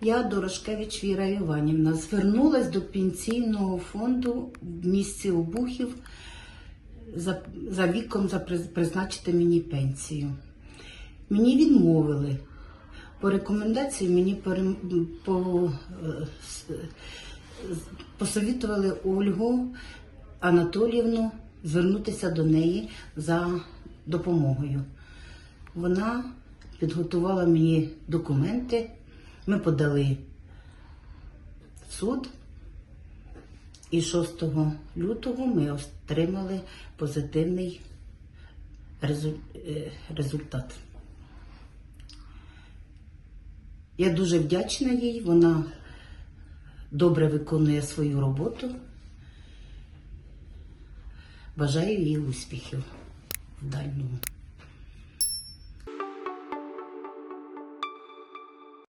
Я Дорошкевич Віра Іванівна звернулась до пенсійного фонду в місті Обухів за, за віком за призначити мені пенсію. Мені відмовили. По рекомендації мені перем- по, е, посовітували Ольгу Анатоліївну звернутися до неї за допомогою. Вона підготувала мені документи. Ми подали в суд. І 6 лютого ми отримали позитивний е, результат. Я дуже вдячна їй, вона добре виконує свою роботу. Бажаю їй успіхів в дальньому.